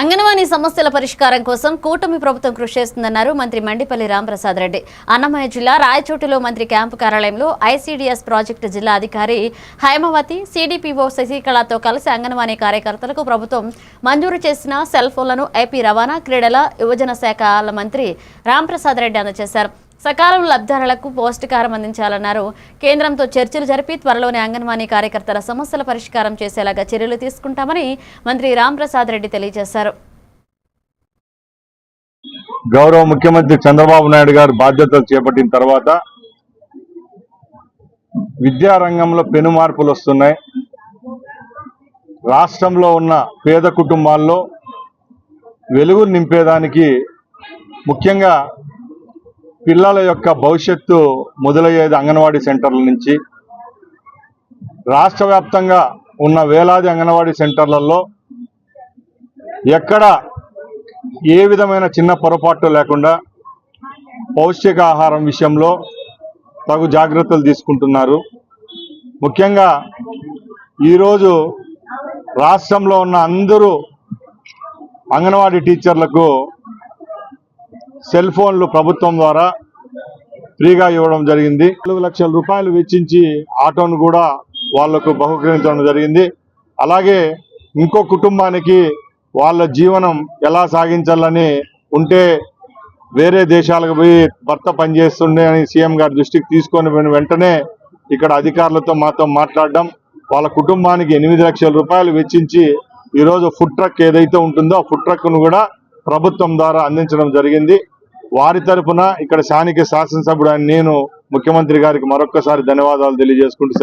అంగన్వాడీ సమస్యల పరిష్కారం కోసం కూటమి ప్రభుత్వం కృషి చేస్తుందన్నారు మంత్రి మండిపల్లి రాంప్రసాద్ రెడ్డి. అన్నమయ్య జిల్లా రాయచోటిలో మంత్రి క్యాంపు కార్యాలయంలో ఐసీడీఎస్ ప్రాజెక్టు జిల్లా అధికారి హైమవతి సిడిపిఓ శశికళతో కలిసి అంగన్వాడీ కార్యకర్తలకు ప్రభుత్వం మంజూరు చేసిన సెల్ ఫోన్లను ఏపీ రవాణా క్రీడల యువజన శాఖల మంత్రి రాంప్రసాద్ రెడ్డి అందజేశారు. సకాలం లబ్ధారులకు పౌష్టికారం అందించాలన్నారు. కేంద్రంతో చర్చలు జరిపి త్వరలోనే అంగన్వాడీ కార్యకర్తల సమస్యల పరిష్కారం చేసేలాగా చర్యలు తీసుకుంటామని మంత్రి రాంప్రసాద్ రెడ్డి తెలియజేశారు. గౌరవ ముఖ్యమంత్రి చంద్రబాబు నాయుడు గారు బాధ్యతలు చేపట్టిన తర్వాత విద్యారంగంలో పెను మార్పులు వస్తున్నాయి. రాష్ట్రంలో ఉన్న పేద కుటుంబాల్లో వెలుగు నింపేదానికి ముఖ్యంగా పిల్లల యొక్క భవిష్యత్తు మొదలయ్యేది అంగన్వాడీ సెంటర్ల నుంచి. రాష్ట్ర వ్యాప్తంగా ఉన్న వేలాది అంగన్వాడీ సెంటర్లలో ఎక్కడ ఏ విధమైన చిన్న పొరపాటు లేకుండా పౌష్టికాహారం విషయంలో తగు జాగ్రత్తలు తీసుకుంటున్నారు. ముఖ్యంగా ఈరోజు రాష్ట్రంలో ఉన్న అందరూ అంగన్వాడీ టీచర్లకు సెల్ ఫోన్లు ప్రభుత్వం ద్వారా ఫ్రీగా ఇవ్వడం జరిగింది. నాలుగు లక్షల రూపాయలు వెచ్చించి ఆటోను కూడా వాళ్ళకు బహుకరించడం జరిగింది. అలాగే ఇంకో కుటుంబానికి వాళ్ళ జీవనం ఎలా సాగించాలని ఉంటే వేరే దేశాలకు పోయి భర్త పనిచేస్తుండే అని సీఎం గారి దృష్టికి తీసుకొని వెంటనే ఇక్కడ అధికారులతో మాతో మాట్లాడడం వాళ్ళ కుటుంబానికి ఎనిమిది లక్షల రూపాయలు వెచ్చించి ఈరోజు ఫుడ్ ట్రక్ ఏదైతే ఉంటుందో ఆ ఫుడ్ ట్రక్ను కూడా ప్రభుత్వం ద్వారా అందించడం జరిగింది. వారి తరపున ఇక్కడ స్థానిక శాసనసభ్యుడు నేను ముఖ్యమంత్రి గారికి మరొక్కసారి ధన్యవాదాలు తెలియజేసుకుంటూ